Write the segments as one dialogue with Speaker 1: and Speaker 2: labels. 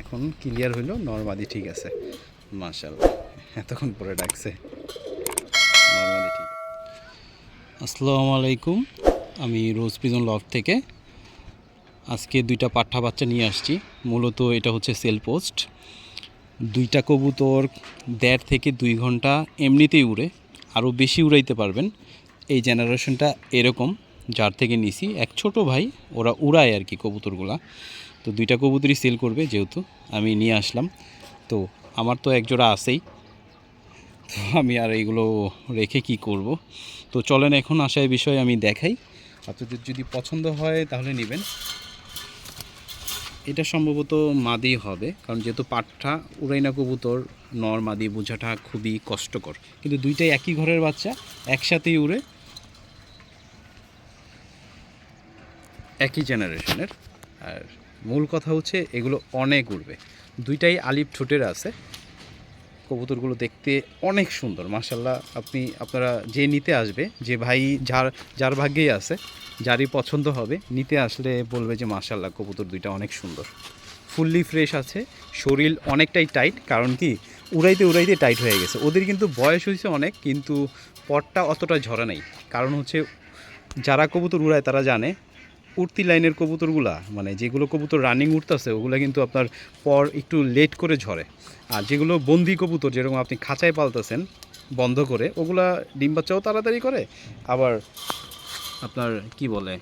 Speaker 1: এখন ক্লিয়ার হইলো নর্মালি ঠিক আছে মার্শাল এতক্ষণ পরে ডাকছে আসসালাম আসসালামু আলাইকুম আমি রোজ প্রিজন লফ থেকে আজকে দুইটা পাঠা বাচ্চা নিয়ে আসছি মূলত এটা হচ্ছে সেল পোস্ট দুইটা কবুতর দেড় থেকে দুই ঘন্টা এমনিতেই উড়ে আরও বেশি উড়াইতে পারবেন এই জেনারেশনটা এরকম যার থেকে নিছি এক ছোট ভাই ওরা উড়ায় আর কি কবুতরগুলা তো দুইটা কবুতরই সেল করবে যেহেতু আমি নিয়ে আসলাম তো আমার তো এক জোড়া আসেই তো আমি আর এইগুলো রেখে কি করব তো চলেন এখন আসায় বিষয় আমি দেখাই আপনাদের যদি পছন্দ হয় তাহলে নেবেন এটা সম্ভবত মাদি হবে কারণ যেহেতু পাটটা উড়াইনা কবুতর নর মাদি বোঝাটা খুবই কষ্টকর কিন্তু দুইটাই একই ঘরের বাচ্চা একসাথেই উড়ে একই জেনারেশনের আর মূল কথা হচ্ছে এগুলো অনেক উড়বে দুইটাই আলিপ ঠোঁটের আছে কবুতরগুলো দেখতে অনেক সুন্দর মার্শাল্লাহ আপনি আপনারা যে নিতে আসবে যে ভাই যার যার ভাগ্যেই আছে যারই পছন্দ হবে নিতে আসলে বলবে যে মার্শাল্লাহ কবুতর দুইটা অনেক সুন্দর ফুললি ফ্রেশ আছে শরীর অনেকটাই টাইট কারণ কি উড়াইতে উড়াইতে টাইট হয়ে গেছে ওদের কিন্তু বয়স হয়েছে অনেক কিন্তু পটটা অতটা ঝরা নেই কারণ হচ্ছে যারা কবুতর উড়ায় তারা জানে উঠতি লাইনের কবুতরগুলা মানে যেগুলো কবুতর রানিং উঠতেছে ওগুলো কিন্তু আপনার পর একটু লেট করে ঝরে আর যেগুলো বন্দি কবুতর যেরকম আপনি খাঁচায় পালতেছেন বন্ধ করে ওগুলা ডিম বাচ্চাও তাড়াতাড়ি করে আবার আপনার কি বলে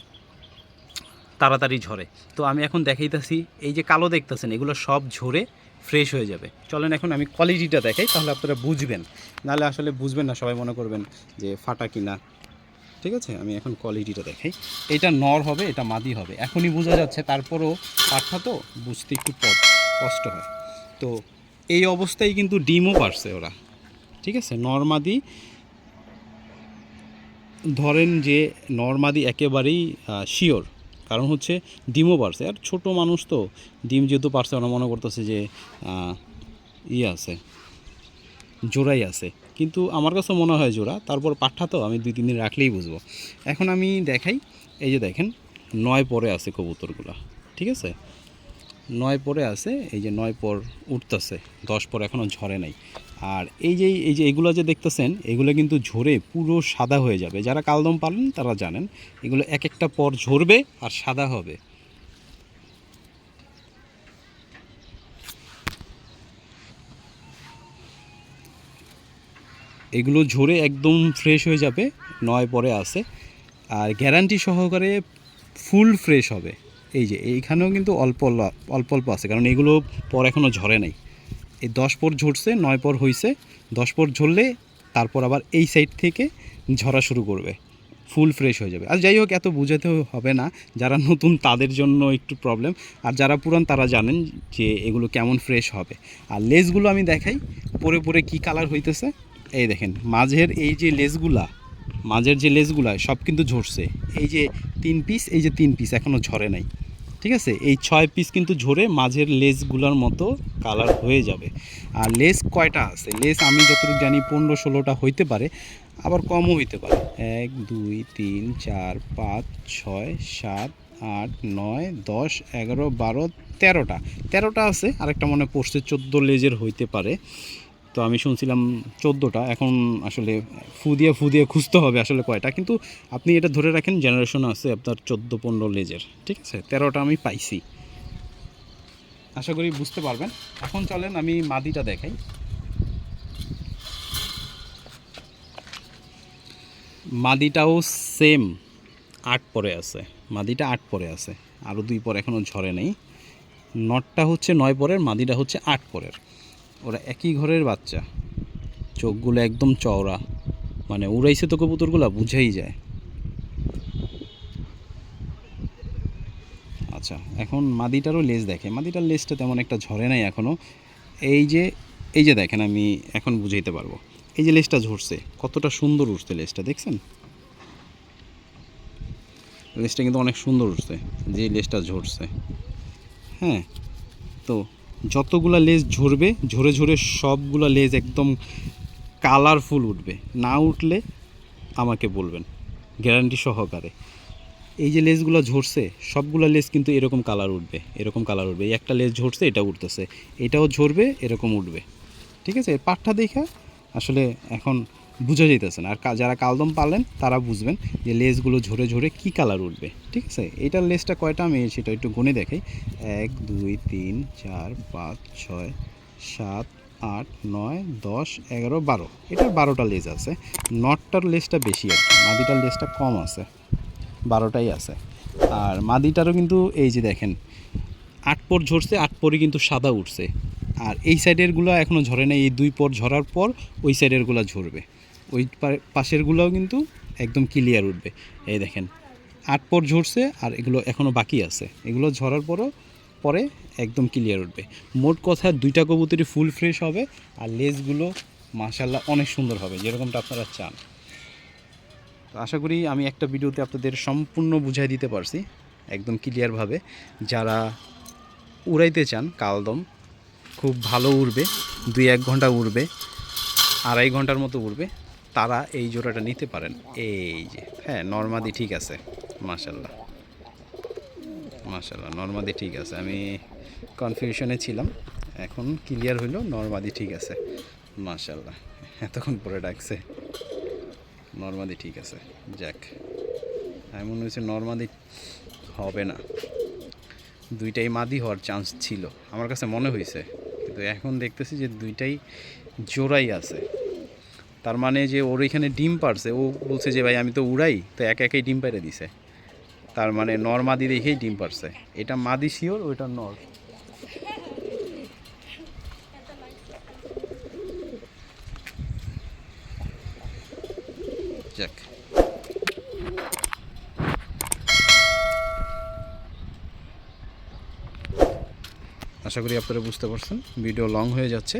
Speaker 1: তাড়াতাড়ি ঝরে তো আমি এখন দেখাইতেছি এই যে কালো দেখতেছেন এগুলো সব ঝরে ফ্রেশ হয়ে যাবে চলেন এখন আমি কোয়ালিটিটা দেখাই তাহলে আপনারা বুঝবেন নাহলে আসলে বুঝবেন না সবাই মনে করবেন যে ফাটা কিনা ঠিক আছে আমি এখন কোয়ালিটিটা দেখাই এটা নর হবে এটা মাদি হবে এখনই বোঝা যাচ্ছে তারপরও পাঠা তো বুঝতে একটু কষ্ট হয় তো এই অবস্থায় কিন্তু ডিমও পারছে ওরা ঠিক আছে নর্মাদি ধরেন যে নর্মাদি একেবারেই শিওর কারণ হচ্ছে ডিমও পারছে আর ছোট মানুষ তো ডিম যেহেতু পারছে ওরা মনে করতেছে যে ইয়ে আছে জোড়াই আছে কিন্তু আমার কাছে মনে হয় জোড়া তারপর পাঠা তো আমি দুই তিন দিন রাখলেই বুঝবো এখন আমি দেখাই এই যে দেখেন নয় পরে আছে কবুতরগুলো ঠিক আছে নয় পরে আছে এই যে নয় পর উঠতেছে দশ পর এখনও ঝরে নাই আর এই যে এই যে এগুলো যে দেখতেছেন এগুলো কিন্তু ঝরে পুরো সাদা হয়ে যাবে যারা কালদম পালেন তারা জানেন এগুলো এক একটা পর ঝরবে আর সাদা হবে এগুলো ঝরে একদম ফ্রেশ হয়ে যাবে নয় পরে আছে আর গ্যারান্টি সহকারে ফুল ফ্রেশ হবে এই যে এইখানেও কিন্তু অল্প অল্প অল্প আছে কারণ এগুলো পর এখনও ঝরে নাই এই দশ পর ঝরছে নয় পর হয়েছে দশ পর ঝরলে তারপর আবার এই সাইড থেকে ঝরা শুরু করবে ফুল ফ্রেশ হয়ে যাবে আর যাই হোক এত বোঝাতে হবে না যারা নতুন তাদের জন্য একটু প্রবলেম আর যারা পুরান তারা জানেন যে এগুলো কেমন ফ্রেশ হবে আর লেসগুলো আমি দেখাই পরে পরে কি কালার হইতেছে এই দেখেন মাঝের এই যে লেসগুলা মাঝের যে লেসগুলা সব কিন্তু ঝরছে এই যে তিন পিস এই যে তিন পিস এখনও ঝরে নাই ঠিক আছে এই ছয় পিস কিন্তু ঝরে মাঝের লেসগুলোর মতো কালার হয়ে যাবে আর লেস কয়টা আছে লেস আমি যতটুকু জানি পনেরো ষোলোটা হইতে পারে আবার কমও হইতে পারে এক দুই তিন চার পাঁচ ছয় সাত আট নয় দশ এগারো বারো তেরোটা তেরোটা আছে আরেকটা মনে পড়ছে চোদ্দো লেজের হইতে পারে তো আমি শুনছিলাম চোদ্দোটা এখন আসলে ফু দিয়ে ফু দিয়ে খুঁজতে হবে আসলে কয়টা কিন্তু আপনি এটা ধরে রাখেন জেনারেশন আছে আপনার চোদ্দো পনেরো লেজের ঠিক আছে তেরোটা আমি পাইছি আশা করি বুঝতে পারবেন এখন চলেন আমি মাদিটা দেখাই মাদিটাও সেম আট পরে আছে মাদিটা আট পরে আছে আরও দুই পর এখনও ঝরে নেই নটটা হচ্ছে নয় পরের মাদিটা হচ্ছে আট পরের ওরা একই ঘরের বাচ্চা চোখগুলো একদম চওড়া মানে উড়াইছে তো কবুতরগুলো বুঝেই যায় আচ্ছা এখন মাদিটারও লেজ দেখে মাদিটার লেজটা তেমন একটা ঝরে নাই এখনও এই যে এই যে দেখেন আমি এখন বুঝাইতে পারবো এই যে লেজটা ঝরছে কতটা সুন্দর উঠছে লেজটা দেখছেন লেজটা কিন্তু অনেক সুন্দর উঠছে যে লেজটা ঝরছে হ্যাঁ তো যতগুলা লেজ ঝরবে ঝরে ঝরে সবগুলো লেজ একদম কালারফুল উঠবে না উঠলে আমাকে বলবেন গ্যারান্টি সহকারে এই যে লেজগুলো ঝরছে সবগুলো লেজ কিন্তু এরকম কালার উঠবে এরকম কালার উঠবে এই একটা লেজ ঝরছে এটা উঠতেছে এটাও ঝরবে এরকম উঠবে ঠিক আছে পাঠটা দেখা আসলে এখন বুঝা যাইতেছে না আর যারা কালদম পালেন তারা বুঝবেন যে লেসগুলো ঝরে ঝরে কী কালার উঠবে ঠিক আছে এটার লেসটা কয়টা আমি সেটা একটু গুনে দেখাই এক দুই তিন চার পাঁচ ছয় সাত আট নয় দশ এগারো বারো এটার বারোটা লেস আছে নটটার লেসটা বেশি আছে মাদিটার লেসটা কম আছে বারোটাই আছে আর মাদিটারও কিন্তু এই যে দেখেন আট পর ঝরছে আট পরই কিন্তু সাদা উঠছে আর এই সাইডেরগুলো এখনও ঝরে না এই দুই পর ঝরার পর ওই সাইডেরগুলো ঝরবে ওই পাশেরগুলোও কিন্তু একদম ক্লিয়ার উঠবে এই দেখেন আট পর ঝরছে আর এগুলো এখনও বাকি আছে এগুলো ঝরার পরও পরে একদম ক্লিয়ার উঠবে মোট কথা দুইটা কবুতরই ফুল ফ্রেশ হবে আর লেজগুলো মাশাল্লাহ অনেক সুন্দর হবে যেরকমটা আপনারা চান তো আশা করি আমি একটা ভিডিওতে আপনাদের সম্পূর্ণ বুঝাই দিতে পারছি একদম ক্লিয়ারভাবে যারা উড়াইতে চান কালদম খুব ভালো উড়বে দুই এক ঘন্টা উড়বে আড়াই ঘন্টার মতো উড়বে তারা এই জোড়াটা নিতে পারেন এই যে হ্যাঁ নর্মাদি ঠিক আছে মাশাল্লাহ মাশাল্লাহ নর্মাদি ঠিক আছে আমি কনফিউশনে ছিলাম এখন ক্লিয়ার হইল নর্মাদি ঠিক আছে মাশাল্লাহ এতক্ষণ পরে ডাকছে নর্মাদি ঠিক আছে যাক আমি মনে হয়েছে নর্মাদি হবে না দুইটাই মাদি হওয়ার চান্স ছিল আমার কাছে মনে হয়েছে কিন্তু এখন দেখতেছি যে দুইটাই জোড়াই আছে তার মানে যে ওর ওইখানে ডিম পারছে ও বলছে যে ভাই আমি তো উড়াই তো এক একেই ডিম পেড়ে দিছে তার মানে নর মাদি দেখেই ডিম পারছে এটা মাদি শিওর ওইটা নর যাক আশা করি আপনারা বুঝতে পারছেন ভিডিও লং হয়ে যাচ্ছে